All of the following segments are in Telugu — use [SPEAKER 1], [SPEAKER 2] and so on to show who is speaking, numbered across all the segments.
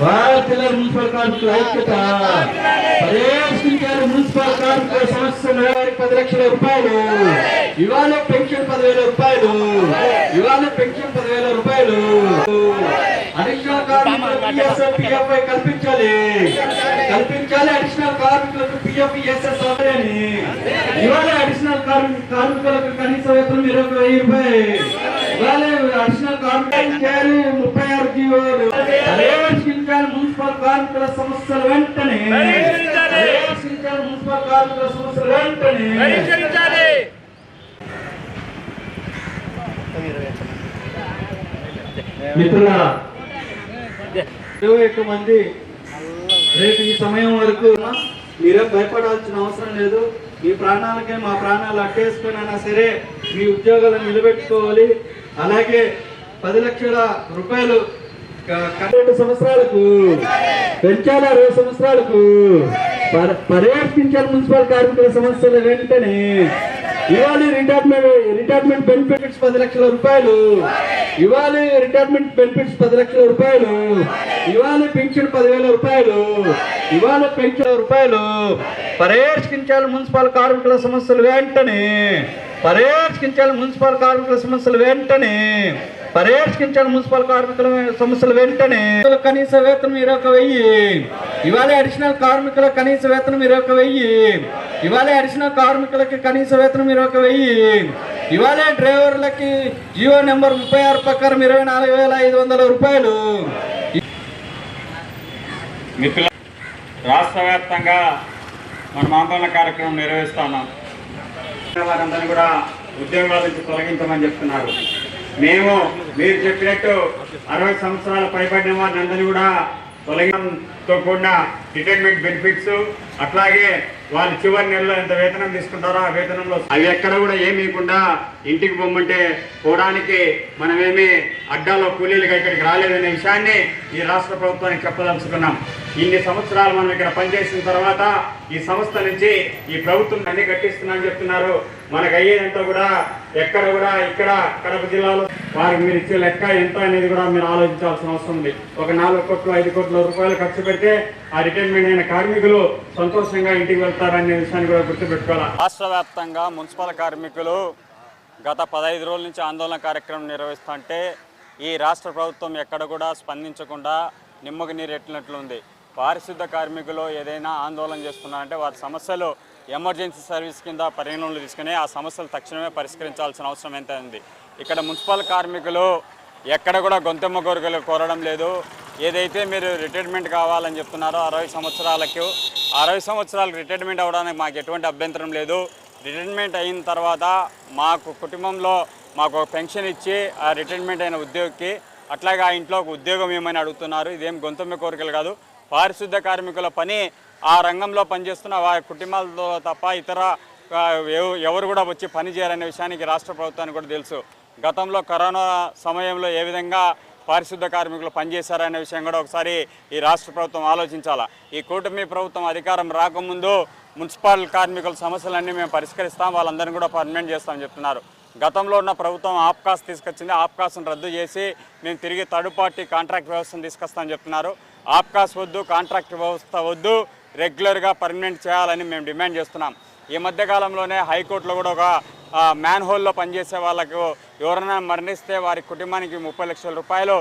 [SPEAKER 1] భారతీయ మున్సిపల్ కార్మికుల ఐక్యత. పర్యవేక్షించారు మున్సిపల్ కార్మికుల సంస్థ నెలవారికి పది లక్షల రూపాయలు. ఇవాళ పెన్షన్ పదివేల రూపాయలు. ఇవాళ పెన్షన్ పదివేల రూపాయలు. అడిషనల్ కార్మికులకు పిఎస్ఎఫ్ కల్పించాలి. కల్పించాలి అడిషనల్ కార్మికులకు పిఎఫ్ ఈఎస్ఎస్ అని ఇవాళ అడిషనల్ కార్మికులకు కనీస వేతనం ఇరవై వెయ్యి రూపాయలు. అడిషనల్ కార్మికులు చేయాలి ముప్పై ఆరు జీవోలు పర్యవేక్షించాలి మున్సిపల్ కార్మికుల సమస్యలు వెంటనే. పర్యవేక్షించాలి మున్సిపల్ కార్మికుల సమస్యలు వెంటనే. మిత్రులారా ఇరవై మంది రేపు ఈ సమయం వరకు మీరే భయపడాల్సిన అవసరం లేదు. మీ ప్రాణాలకే మా ప్రాణాలు అట్టేసుకున్నా సరే మీ ఉద్యోగాలను నిలబెట్టుకోవాలి. అలాగే పది లక్షల రూపాయలు రెండు సంవత్సరాలకు పెంచాలి అరవై సంవత్సరాలకు పర్- పర్యవేక్షించాలి మున్సిపల్ కార్మికుల సమస్యలు వెంటనే. ఇవాళ రిటైర్మెంట్ రిటైర్మెంట్ బెనిఫిట్స్ పది లక్షల రూపాయలు. ఇవాళ రిటైర్మెంట్ బెనిఫిట్స్ పది లక్షల రూపాయలు. ఇవాళ పెన్షన్ పదివేల రూపాయలు. ఇవాళ పెన్షన్ రూపాయలు. పర్యవేక్షించాలి మున్సిపల్ కార్మికుల సమస్యలు వెంటనే. పర్యవేక్షించాలి మున్సిపల్ కార్మికుల సమస్యలు వెంటనే. పర్యవేక్షించాలి మున్సిపల్ కార్మికుల సమస్యలు వెంటనే. కనీస వేతనం ఇరవై ఒక వెయ్యి. ఇవాళ అడిషనల్ కార్మికుల కనీస వేతనం ఇరవై ఒక వెయ్యి. ఇవాళ అడిషనల్ కార్మికులకి కనీస వేతనం ఇరవై ఒక వెయ్యి. ఇవాళ డ్రైవర్లకి జియో నెంబర్ ముప్పై ఆరు ప్రకారం ఇరవై నాలుగు వేల ఐదు వందల రూపాయలు.
[SPEAKER 2] మిత్రుల రాష్ట్ర వ్యాప్తంగా మనం ఆందోళన కార్యక్రమం నిర్వహిస్తున్నాం వారందరినీ కూడా ఉద్యోగాల నుంచి తొలగించమని చెప్తున్నారు. మేము మీరు చెప్పినట్టు అరవై సంవత్సరాలు పైబడిన వారిని అందరినీ కూడా తొలగించడంతో కూడిన రిటైర్మెంట్ బెనిఫిట్స్ అట్లాగే వాళ్ళు చివరి నెలలో ఎంత వేతనం తీసుకుంటారో ఆ వేతనంలో అవి ఎక్కడ కూడా ఏమీకుండా ఇంటికి పొమ్మంటే పోవడానికి మనమేమి అడ్డాలో కూలీలుగా ఇక్కడికి రాలేదనే విషయాన్ని ఈ రాష్ట్ర ప్రభుత్వానికి చెప్పదలుచుకున్నాం. ఇన్ని సంవత్సరాలు మనం ఇక్కడ పనిచేసిన తర్వాత ఈ సంస్థ నుంచి ఈ ప్రభుత్వం అన్ని కట్టిస్తున్నామని చెప్తున్నారు. మనకు అయ్యేదంతా కూడా ఎక్కడ కూడా ఇక్కడ కడప జిల్లాలో వారికి మీరు ఇచ్చే లెక్క ఎంత అనేది కూడా మీరు ఆలోచించాల్సిన అవసరం ఉంది. ఒక నాలుగు కోట్లు ఐదు కోట్ల రూపాయలు ఖర్చు పెడితే ఆ రిటైర్మెంట్ అయిన కార్మికులు సంతోషంగా ఇంటికి వెళ్తారనే విషయాన్ని కూడా గుర్తుపెట్టుకోవాలి?
[SPEAKER 3] రాష్ట్ర వ్యాప్తంగా మున్సిపల్ కార్మికులు గత పదహైదు రోజుల నుంచి ఆందోళన కార్యక్రమం నిర్వహిస్తుంటే ఈ రాష్ట్ర ప్రభుత్వం ఎక్కడ కూడా స్పందించకుండా నిమ్మకు నీరెట్టినట్లుంది పారిశుద్ధ కార్మికులు ఏదైనా ఆందోళన చేస్తున్నారంటే వారి సమస్యలు ఎమర్జెన్సీ సర్వీస్ కింద పరిగణనలు తీసుకుని ఆ సమస్యలు తక్షణమే పరిష్కరించాల్సిన అవసరం ఎంత ఉంది. ఇక్కడ మున్సిపల్ కార్మికులు ఎక్కడ కూడా గొంతెమ్మ కోరికలు కోరడం లేదు. ఏదైతే మీరు రిటైర్మెంట్ కావాలని చెప్తున్నారో అరవై సంవత్సరాలకు అరవై సంవత్సరాలకు రిటైర్మెంట్ అవ్వడానికి మాకు ఎటువంటి అభ్యంతరం లేదు. రిటైర్మెంట్ అయిన తర్వాత మాకు కుటుంబంలో మాకు పెన్షన్ ఇచ్చి ఆ రిటైర్మెంట్ అయిన ఉద్యోగికి అట్లాగే ఆ ఇంట్లో ఒక ఉద్యోగం ఏమని అడుగుతున్నారు ఇదేం గొంతమ్మ కోరికలు కాదు. పారిశుద్ధ కార్మికుల పని ఆ రంగంలో పనిచేస్తున్న వారి కుటుంబాలతో తప్ప ఇతర ఎవరు కూడా వచ్చి పని చేయరనే విషయానికి రాష్ట్ర ప్రభుత్వానికి కూడా తెలుసు. గతంలో కరోనా సమయంలో ఏ విధంగా పారిశుద్ధ కార్మికులు పనిచేశారనే విషయం కూడా ఒకసారి ఈ రాష్ట్ర ప్రభుత్వం ఆలోచించాలా? ఈ కూటమి ప్రభుత్వం అధికారం రాకముందు మున్సిపల్ కార్మికుల సమస్యలన్నీ మేము పరిష్కరిస్తాం వాళ్ళందరినీ కూడా పర్మనెంట్ చేస్తామని చెప్తున్నారు. గతంలో ఉన్న ప్రభుత్వం ఆప్కాస్ తీసుకొచ్చింది ఆప్కాస్ను రద్దు చేసి మేము తిరిగి థర్డ్ పార్టీ కాంట్రాక్ట్ వ్యవస్థను తీసుకొస్తామని చెప్తున్నారు. ఆప్కాస్ వద్దు కాంట్రాక్ట్ వ్యవస్థ వద్దు రెగ్యులర్గా పర్మనెంట్ చేయాలని మేము డిమాండ్ చేస్తున్నాం. ఈ మధ్యకాలంలోనే హైకోర్టులో కూడా ఒక మ్యాన్ హోల్లో పనిచేసే వాళ్ళకు ఎవరైనా మరణిస్తే వారి కుటుంబానికి ముప్పై లక్షల రూపాయలు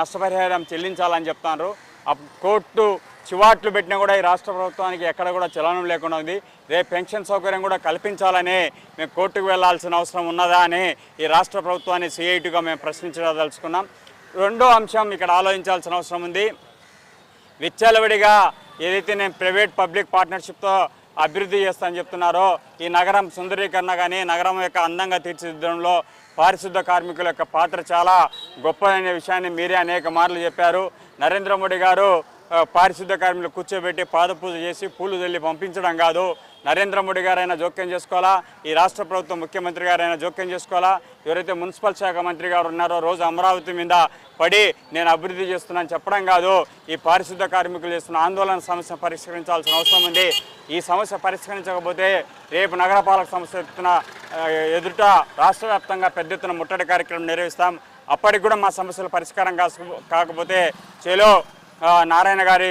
[SPEAKER 3] నష్టపరిహారం చెల్లించాలని చెప్తున్నారు ఆ కోర్టు చివాట్లు పెట్టినా కూడా ఈ రాష్ట్ర ప్రభుత్వానికి ఎక్కడ కూడా చలనం లేకుండా ఉంది. రేపు పెన్షన్ సౌకర్యం కూడా కల్పించాలని మేము కోర్టుకు వెళ్ళాల్సిన అవసరం ఉన్నదా అని ఈ రాష్ట్ర ప్రభుత్వాన్ని సిఐటిగా మేము ప్రశ్నించదలుచుకున్నాం. రెండో అంశం ఇక్కడ ఆలోచించాల్సిన అవసరం ఉంది. విచ్చలవిడిగా ఏదైతే నేను ప్రైవేట్ పబ్లిక్ పార్ట్నర్షిప్తో అభివృద్ధి చేస్తా అని చెప్తున్నారో ఈ నగరం సుందరీకరణ కానీ నగరం యొక్క అందంగా తీర్చిదిద్దడంలో పారిశుద్ధ కార్మికుల యొక్క పాత్ర చాలా గొప్పదనే విషయాన్ని మీరే అనేక మార్లు చెప్పారు. నరేంద్ర మోడీ గారు పారిశుద్ధ కార్మికులు కూర్చోబెట్టి పాదపూజ చేసి పూలు చల్లి పంపించడం కాదు. నరేంద్ర మోడీ గారైనా జోక్యం చేసుకోవాలా? ఈ రాష్ట్ర ప్రభుత్వం ముఖ్యమంత్రి గారైనా జోక్యం చేసుకోవాలా? ఎవరైతే మున్సిపల్ శాఖ మంత్రి గారు ఉన్నారో రోజు అమరావతి మీద పడి నేను అభివృద్ధి చేస్తున్నాను చెప్పడం కాదు. ఈ పారిశుద్ధ కార్మికులు చేస్తున్న ఆందోళన సమస్య పరిష్కరించాల్సిన అవసరం ఉంది. ఈ సమస్య పరిష్కరించకపోతే రేపు నగరపాలక సంస్థ ఎత్తున ఎదుట రాష్ట్ర వ్యాప్తంగా పెద్ద ఎత్తున ముట్టడి కార్యక్రమం నిర్వహిస్తాం. అప్పటికి కూడా మా సమస్యల పరిష్కారం కాకపోతే చేలో నారాయణ గారి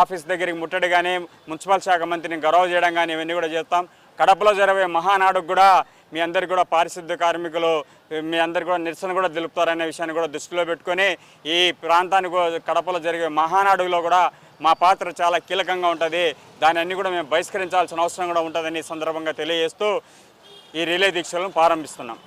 [SPEAKER 3] ఆఫీస్ దగ్గరికి ముట్టడి కానీ మున్సిపల్ శాఖ మంత్రిని గౌరవ చేయడం కానీ ఇవన్నీ కూడా చేస్తాం. కడపలో జరిగే మహానాడుకు కూడా మీ అందరికి కూడా పారిశుద్ధ్య కార్మికులు మీ అందరికి కూడా నిరసన కూడా తెలుపుతారనే విషయాన్ని కూడా దృష్టిలో పెట్టుకొని ఈ ప్రాంతానికి కడపలో జరిగే మహానాడులో కూడా మా పాత్ర చాలా కీలకంగా ఉంటుంది. దాని అన్ని కూడా మేము బహిష్కరించాల్సిన అవసరం కూడా ఉంటుందని ఈ సందర్భంగా తెలియజేస్తూ ఈ రిలే దీక్షలను ప్రారంభిస్తున్నాం.